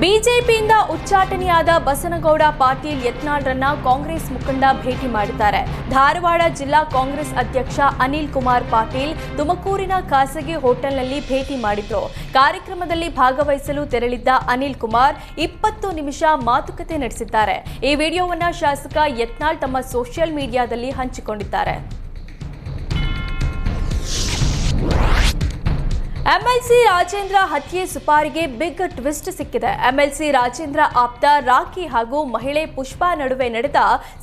ಬಿಜೆಪಿಯಿಂದ ಉಚ್ಚಾಟನೆಯಾದ ಬಸನಗೌಡ ಪಾಟೀಲ್ ಯತ್ನಾಳ್ರನ್ನ ಕಾಂಗ್ರೆಸ್ ಮುಖಂಡ ಭೇಟಿ ಮಾಡಿದ್ದಾರೆ. ಧಾರವಾಡ ಜಿಲ್ಲಾ ಕಾಂಗ್ರೆಸ್ ಅಧ್ಯಕ್ಷ ಅನಿಲ್ ಕುಮಾರ್ ಪಾಟೀಲ್ ತುಮಕೂರಿನ ಖಾಸಗಿ ಹೋಟೆಲ್ನಲ್ಲಿ ಭೇಟಿ ಮಾಡಿದ್ರು. ಕಾರ್ಯಕ್ರಮದಲ್ಲಿ ಭಾಗವಹಿಸಲು ತೆರಳಿದ್ದ ಅನಿಲ್ ಕುಮಾರ್ ಇಪ್ಪತ್ತು ನಿಮಿಷ ಮಾತುಕತೆ ನಡೆಸಿದ್ದಾರೆ. ಈ ವಿಡಿಯೋವನ್ನ ಶಾಸಕ ಯತ್ನಾಳ್ ತಮ್ಮ ಸೋಷಿಯಲ್ ಮೀಡಿಯಾದಲ್ಲಿ ಹಂಚಿಕೊಂಡಿದ್ದಾರೆ. ಎಂಎಲ್ಸಿ ರಾಜೇಂದ್ರ ಹತ್ಯೆ ಸುಪಾರಿಗೆ ಬಿಗ್ ಟ್ವಿಸ್ಟ್ ಸಿಕ್ಕಿದೆ. ಎಂಎಲ್ಸಿ ರಾಜೇಂದ್ರ ಆಪ್ತ ರಾಖಿ ಹಾಗೂ ಮಹಿಳೆ ಪುಷ್ಪಾ ನಡುವೆ ನಡೆದ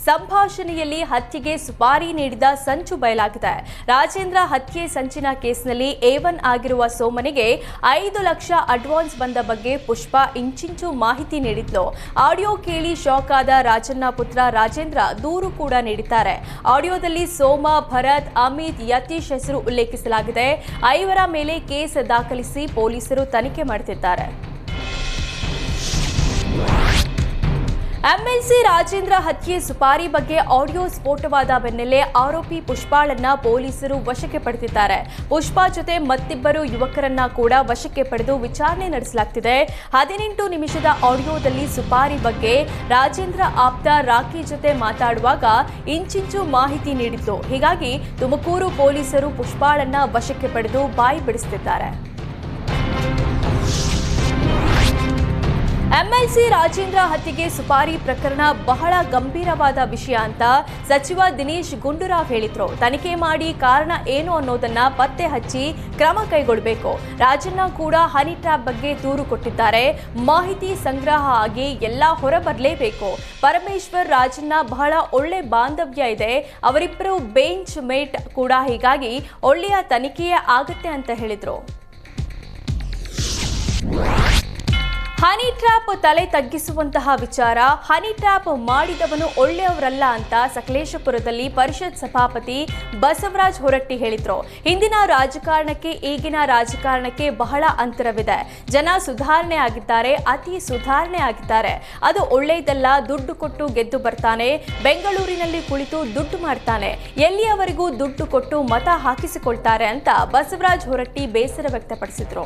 ಸಂಭಾಷಣೆಯಲ್ಲಿ ಹತ್ಯೆಗೆ ಸುಪಾರಿ ನೀಡಿದ ಸಂಚು ಬಯಲಾಗಿದೆ. ರಾಜೇಂದ್ರ ಹತ್ಯೆ ಸಂಚಿನ ಕೇಸ್ನಲ್ಲಿ ಒನ್ ಆಗಿರುವ ಸೋಮನಿಗೆ ಐದು ಲಕ್ಷ ಅಡ್ವಾನ್ಸ್ ಬಂದ ಬಗ್ಗೆ ಪುಷ್ಪಾ ಇಂಚಿಂಚು ಮಾಹಿತಿ ನೀಡಿದ್ಲು. ಆಡಿಯೋ ಕೇಳಿ ಶಾಕ್ ಆದ ರಾಜಣ್ಣ ಪುತ್ರ ರಾಜೇಂದ್ರ ದೂರು ಕೂಡ ನೀಡಿದ್ದಾರೆ. ಆಡಿಯೋದಲ್ಲಿ ಸೋಮ, ಭರತ್, ಅಮಿತ್, ಯತೀಶ್ ಹೆಸರು ಉಲ್ಲೇಖಿಸಲಾಗಿದೆ. ಐವರ ಮೇಲೆ ಕೇಸ್ ದಾಖಲಿಸಿ ಪೊಲೀಸರು ತನಿಖೆ ಮಾಡುತ್ತಿದ್ದಾರೆ ಎಂಎಲ್ಸಿ ರಾಜೇಂದ್ರ ಹತ್ಯೆ ಸುಪಾರಿ ಬಗ್ಗೆ ಆಡಿಯೋ ಸ್ಫೋಟವಾದ ಬೆನ್ನಲ್ಲೇ ಆರೋಪಿ ಪುಷ್ಪಾಳನ್ನ ಪೊಲೀಸರು ವಶಕ್ಕೆ ಪಡೆದಿದ್ದಾರೆ. ಪುಷ್ಪಾ ಜೊತೆ ಮತ್ತಿಬ್ಬರು ಯುವಕರನ್ನ ಕೂಡ ವಶಕ್ಕೆ ಪಡೆದು ವಿಚಾರಣೆ ನಡೆಸಲಾಗ್ತಿದೆ. ಹದಿನೆಂಟು ನಿಮಿಷದ ಆಡಿಯೋದಲ್ಲಿ ಸುಪಾರಿ ಬಗ್ಗೆ ರಾಜೇಂದ್ರ ಆಪ್ತ ರಾಖಿ ಜೊತೆ ಮಾತಾಡುವಾಗ ಇಂಚಿಂಚು ಮಾಹಿತಿ ನೀಡಿತ್ತು. ಹೀಗಾಗಿ ತುಮಕೂರು ಪೊಲೀಸರು ಪುಷ್ಪಾಳನ್ನ ವಶಕ್ಕೆ ಪಡೆದು ಬಾಯಿ ಬಿಡಿಸುತ್ತಿದ್ದಾರೆ ಎಂಎಲ್ಸಿ ರಾಜೇಂದ್ರ ಹತ್ಯೆಗೆ ಸುಪಾರಿ ಪ್ರಕರಣ ಬಹಳ ಗಂಭೀರವಾದ ವಿಷಯ ಅಂತ ಸಚಿವ ದಿನೇಶ್ ಗುಂಡೂರಾವ್ ಹೇಳಿದ್ರು. ತನಿಖೆ ಮಾಡಿ ಕಾರಣ ಏನು ಅನ್ನೋದನ್ನ ಪತ್ತೆ ಹಚ್ಚಿ ಕ್ರಮ ಕೈಗೊಳ್ಳಬೇಕು ರಾಜಣ್ಣ ಕೂಡ ಹನಿ ಬಗ್ಗೆ ದೂರು ಕೊಟ್ಟಿದ್ದಾರೆ. ಮಾಹಿತಿ ಸಂಗ್ರಹ ಆಗಿ ಎಲ್ಲ ಹೊರಬರಲೇಬೇಕು. ಪರಮೇಶ್ವರ್, ರಾಜಣ್ಣ ಬಹಳ ಒಳ್ಳೆ ಬಾಂಧವ್ಯ ಇದೆ. ಅವರಿಬ್ಬರು ಬೆಂಚ್ ಮೇಟ್ ಕೂಡ ಹೀಗಾಗಿ ಒಳ್ಳೆಯ ತನಿಖೆಯೇ ಆಗತ್ತೆ ಅಂತ ಹೇಳಿದ್ರು. ಹನಿ ಟ್ರ್ಯಾಪ್ ತಲೆ ತಗ್ಗಿಸುವಂತಹ ವಿಚಾರ, ಹನಿ ಟ್ರ್ಯಾಪ್ ಮಾಡಿದವನು ಒಳ್ಳೆಯವರಲ್ಲ ಅಂತ ಸಕಲೇಶಪುರದಲ್ಲಿ ಪರಿಷತ್ ಸಭಾಪತಿ ಬಸವರಾಜ್ ಹೊರಟ್ಟಿ ಹೇಳಿದ್ರು. ಹಿಂದಿನ ರಾಜಕಾರಣಕ್ಕೆ ಈಗಿನ ರಾಜಕಾರಣಕ್ಕೆ ಬಹಳ ಅಂತರವಿದೆ. ಜನ ಸುಧಾರಣೆ ಆಗಿದ್ದಾರೆ, ಅತಿ ಸುಧಾರಣೆ ಆಗಿದ್ದಾರೆ. ಅದು ಒಳ್ಳೆಯದಲ್ಲ, ದುಡ್ಡು ಕೊಟ್ಟು ಗೆದ್ದು ಬರ್ತಾನೆ, ಬೆಂಗಳೂರಿನಲ್ಲಿ ಕುಳಿತು ದುಡ್ಡು ಮಾಡ್ತಾನೆ. ಎಲ್ಲಿಯವರೆಗೂ ದುಡ್ಡು ಕೊಟ್ಟು ಮತ ಹಾಕಿಸಿಕೊಳ್ತಾರೆ ಅಂತ ಬಸವರಾಜ್ ಹೊರಟ್ಟಿ ಬೇಸರ ವ್ಯಕ್ತಪಡಿಸಿದ್ರು.